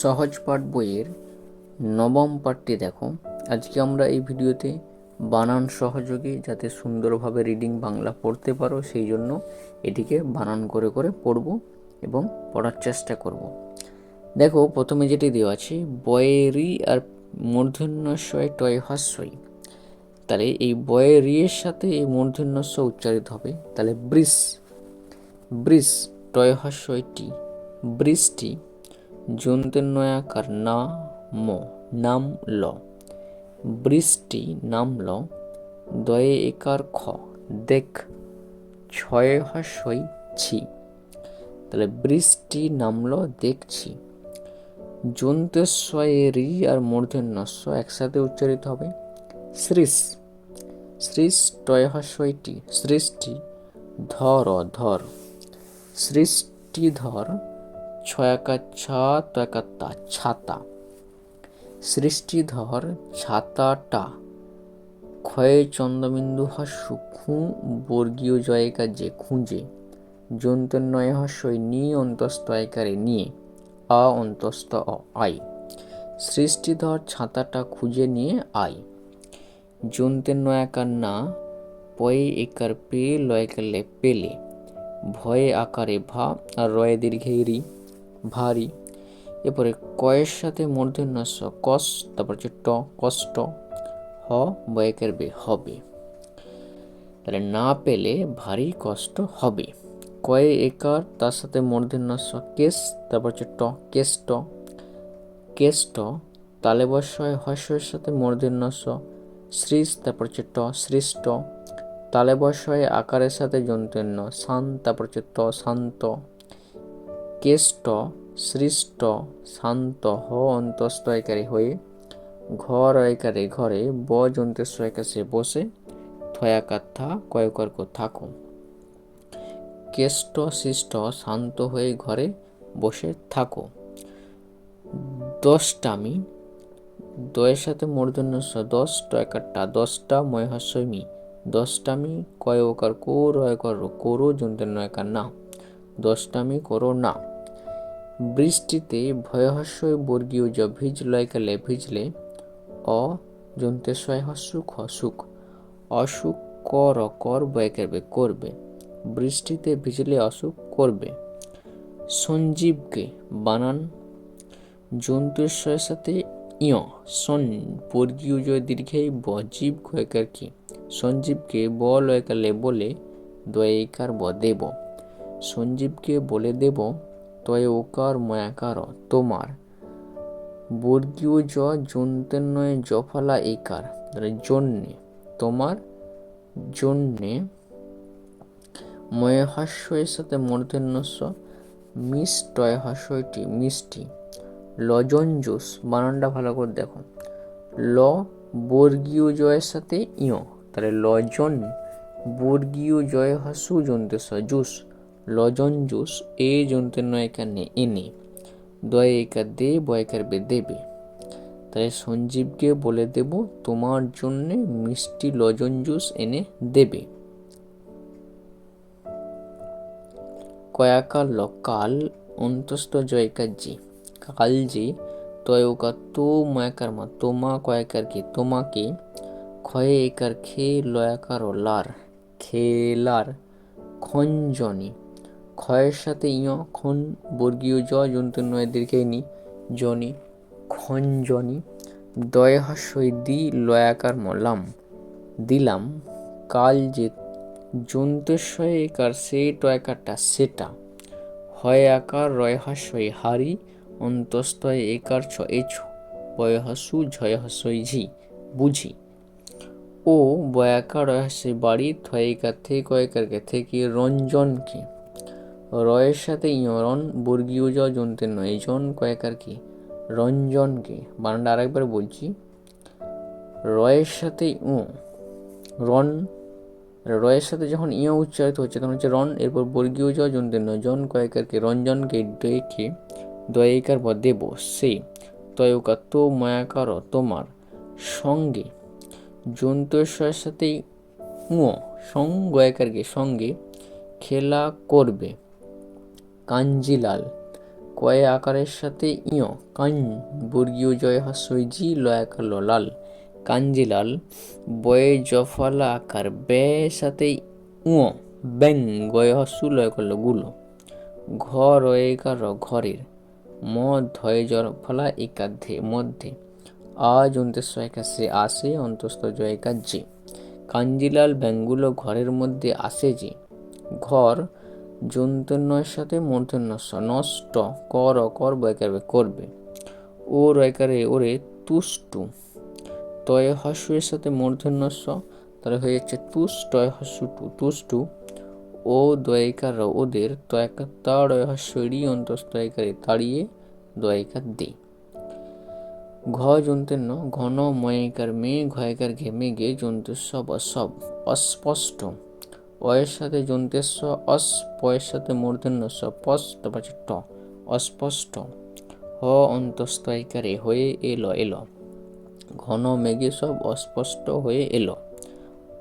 সহজ পাঠ বইয়ের নবম পাঠটি দেখো। আজকে আমরা এই ভিডিওতে বানান সহযোগী যাতে সুন্দরভাবে রিডিং বাংলা পড়তে পারো, সেই জন্য এটিকে বানান করে করে পড়ব এবং পড়ার চেষ্টা করব। দেখো, প্রথমে যেটি দেওয়া আছে, বয়েরি আর মূর্ধন্যস্বয় টয় হাস্যই তাহলে এই বয়েরি এর সাথে এই মূর্ধন্যস্ব উচ্চারিত হবে। তাহলে ব্রিস ব্রিস, টয় হাস্যটি বৃষ্টি জন্তের নয়াকার না ম, নাম ল। বৃষ্টি নাম ল। দয়ে একার খ। দেখ, ছয় হাস্যই ছি। তাহলে বৃষ্টি নামলো দেখছি। জন্তেশ্বয়ে রি আর মূর্ধন্যস্ব একসাথে উচ্চারিত হবে। শ্রীস টয়হাস্যটি সৃষ্টি ধর ধর। সৃষ্টিধর ছয়াকা ছা তা ছাতা সৃষ্টিধর ছাতাটা। ক্ষয়ে চন্দ্রবিন্দু হাস্যু খু বর্গীয় জয়কা যে খুঁজে। যন্তন্নয় হাস্যই নি অন্তস্তয়কারে নিয়ে। আ অন্তস্থ অ আই। সৃষ্টিধর ছাতাটা খুঁজে নিয়ে আই। যন্তের নয়াকার না, পয়ে একার পে লয়কালে পেলে। ভয়ে আকারে ভা আর রয়ে দীর্ঘে রি ভারী। এরপরে কয়ের সাথে মূর্ধন্যস্ব কস, তারপর হচ্ছে ট, কষ্ট, হ বয়কের বে, হবে। তাহলে না পেলে ভারী, কষ্ট, হবে। কয়ে একার, তার সাথে মূর্ধন্যস্ব কেস, তারপর হচ্ছে ট, কেষ্ট। কেষ্ট, তালে বর্ষয় হর্ষের সাথে মূর্ধন্যস্ব সৃষ তারপর হচ্ছে ট সৃষ্ট তালে বর্ষয় আকারের সাথে যন্তন্য শান তারপর হচ্ছে ত শান্ত কেষ্ট, সৃষ্ট, শান্ত হ অন্তস্তয়কারী হয়ে ঘর একারে ঘরে ব যন্ত্রের কাছে বসে থয়াকাথা কয়কর্ক থাকো কেষ্ট, সৃষ্ট, শান্ত হয়ে ঘরে বসে থাকো। দশটামি দয়ের সাথে মূর্ধন্য দশ টয়কারটা দশটা ময়হাস্যমি দশটামি কয়কার কো রয়কার করো যন্ত্রের নয়কার না দশটামি করো না। বৃষ্টিতে ভয়হাস্যই বর্গীয় জ ভিজলয়কালে ভিজলে, অ যন্ত্রেশ্বয় হস্যুক হসুক অসুখ কর কর বয়কারবে, করবে। করবে বৃষ্টিতে ভিজলে অসুখ করবে। সঞ্জীবকে বানান জন্তুশ্বয়ের সাথে ইয়। সন বর্গীয় জয় দীর্ঘে ব, জীব কয়কার কি? সঞ্জীবকে ব লয়কালে বলে দয়কার ব, দেব। সঞ্জীবকে বলে দেব, তয় ওকার ময়াকার তোমার। বর্গীয় জ যন্তেন্নয় জফলা একার। জন্যে, তোমার জন্যে ময় ময়হাস্যের সাথে মূর্ধন্যস্ব মিষ্টয় হাস্যটি মিষ্টি লজঞ্জুস বানানটা ভালো করে দেখো। ল, বর্গীয় জয়ের সাথে ইয়। তাহলে লজন, বর্গীয় জয় হাসু জন্তেস জুস। লজন জুস, এ জন্তের নয় এখানে এনে দয় একা দে বয়কার বে দেবে। তাই সঞ্জীবকে বলে দেব, তোমার জন্যে মিষ্টি লজন জুস এনে দেবে। কয়াকার ল, কাল অন্তস্থ জয়কার জি। কাল জি তয়কা তো ময়াকার মা, তোমা কয়াকার কি তোমাকে ক্ষয়ে একার খে লয়াকার ও লার খেলার খঞ্জনি ক্ষয়ের সাথে ইয় খন বর্গীয় জ জন্তু নয় দীর্ঘে নি, জনি খঞ্জনি দয় হাস্যই দি লয়াকার মলাম, দিলাম কাল যে জন্তুস্বয় একার সে টয়কারটা সেটা, হয় আকার রয় হাস্যই হারি, অন্তস্তয় একার ছ এছ বয় হাসু ঝয় হাস্যই ঝি, বুঝি। ও বয়াকার রহস্যে বাড়ি, থয়ে থয়কার থেকে কয়কারকে থেকে রঞ্জনকে রয়ের সাথে ইয়রন বর্গীয় জ জন্তের নয় জন কয়েকার কি? রঞ্জনকে। বানানটা আরেকবার বলছি। রয়ের সাথে উ, রন, রয়ের সাথে যখন ইয় উচ্চারিত হচ্ছে, তখন হচ্ছে রন, এরপর বর্গীয় জ জন্তের নয়, জন কয়েকারকে রঞ্জনকে ডেকে দয়কার বা দেব। সে তয়কা তো মায়াকার তোমার সঙ্গে। জন্তুস্বয়ের সাথে উঁ সঙ্গ একারকে সঙ্গে খেলা করবে। কাঞ্জিলাল। কয়ে আকারের সাথে ইয়, কান বর্গীয় জয় হাস্যই জি লয়াকার লাল। কাঞ্জিলাল, বয়ে জফলা আকার, বে সাথে উঁ ব্যাং গয় হস্যু লয় করলগুলো। ঘর একার ঘরের, ম ধয় ফলা একাধ্যে মধ্যে। আজ অন্তেশ্ব একাশে আসে, অন্তস্থ জয় কাজ্যে কাঞ্জিলাল ব্যাঙ্গুলো ঘরের মধ্যে আসে যে। ঘর যন্তন্যয়ের সাথে মূর্ধন্যস্ব নষ্ট, কর কর বয়কারবে করবে। ও রয়কারে ওরে তুষ্টু। তয় হস্যের সাথে মূর্ধন্যস্ব তাহলে হয়ে যাচ্ছে তুষ টয় হস্য টু তুষ্টু। ও দয়িকার ওদের তয়কা তাড়য় হস্যরি অন্তস্তয়কারে তাড়িয়ে দয়িকার দে। ঘ ন ঘন ময়িকার মেয়ে ঘয়কার ঘেমে গে যন্ত্রসব অসব অস্পষ্ট। অয়ের সাথে যন্ত্রেস্ব অস, পয়ের সাথে মূর্ধন্য স পস, তারপর ট, অস্পষ্ট, হ অন্তস্তয়কারে হয়ে এলো এলো, ঘন মেঘে সব অস্পষ্ট হয়ে এলো,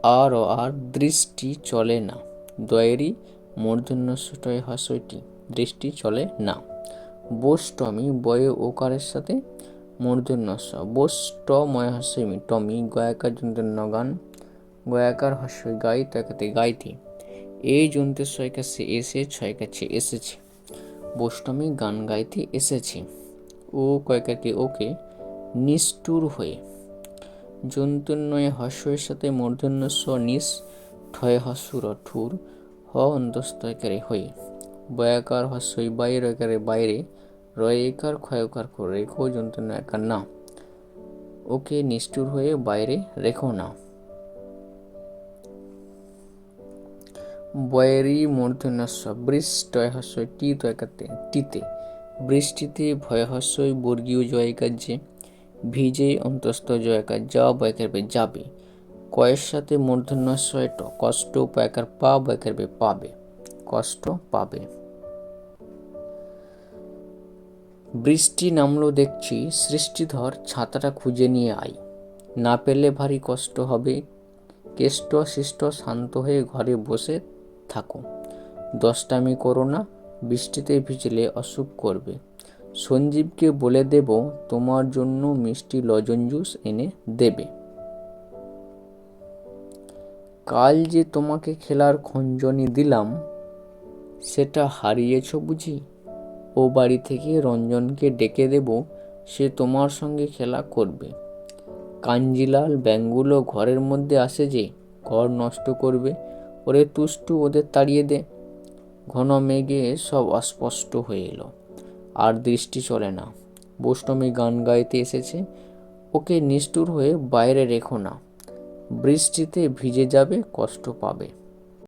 আর আর দৃষ্টি চলে না দয়েরই মূর্ধন্যষ্টয় হাসইটি দৃষ্টি চলে না বোষ্টমী বয়ে ওকারের সাথে মূর্ধন্যস্ব বোষ্ট ময় হাস্যমি, টমি, গয়াকার যন্ত্রন্য গান গয়াকার হাস্যই গাই তাকাতে গাইতে। এই যন্ত্রের ছয় কাছে এসে, ছয় কাছে এসেছে। বোষ্টমী গান গাইতে এসেছে। ও কয়কাকে ওকে নিষ্ঠুর হয়ে। জন্তুর নয় হস্যের সাথে মূর্ধন্য স্ব নিস, ঠয় হস্যুর ঠুর হ অন্তস্তয়কারে হয়ে। বয়াকার হস্যই বাইরকারে বাইরে রয়েকার ক্ষয়কার করে রেখো যন্ত্রণা একার না। ওকে নিষ্ঠুর হয়ে বাইরে রেখো না। বয়েরই মূর্ধন্যস্ব বৃষ্টয় হস্যই টি তয়কাতে টিতে বৃষ্টিতে ভয় হস্যই বর্গীয় জয় কার্যে ভিজে অন্তস্থ জয়কার যা বয়কারবে যাবে। কয়ের সাথে মূর্ধন্যস্বয় ট, কষ্ট পয়কার পা বয়কারবে পাবে। কষ্ট পাবে। বৃষ্টি নামলো দেখছি, সৃষ্টিধর ছাতাটা খুঁজে নিয়ে আই না পেলে ভারী কষ্ট হবে। কেষ্ট শিষ্ট শান্ত হয়ে ঘরে বসে থাকো। দশটামি করো না, বৃষ্টিতে ভিজলে অসুখ করবে। সঞ্জীবকে বলে দেব, তোমার জন্য মিষ্টি লজন জুস এনে দেবে। কাল যে তোমাকে খেলার খঞ্জনি দিলাম, সেটা হারিয়েছ বুঝি? ও বাড়ি থেকে রঞ্জনকে ডেকে দেব, সে তোমার সঙ্গে খেলা করবে। কাঞ্জিলাল ব্যাঙ্গুলো ঘরের মধ্যে আসে যে, ঘর নষ্ট করবে ওরে তুষ্টু ওদের তাড়িয়ে দে। ঘন মেঘে সব অস্পষ্ট হয়ে এলো। আর দৃষ্টি চলে না। বৈষ্ণবী গান গাইতে এসেছে। ওকে নিষ্ঠুর হয়ে বাইরে রেখো না। বৃষ্টিতে ভিজে যাবে, কষ্ট পাবে।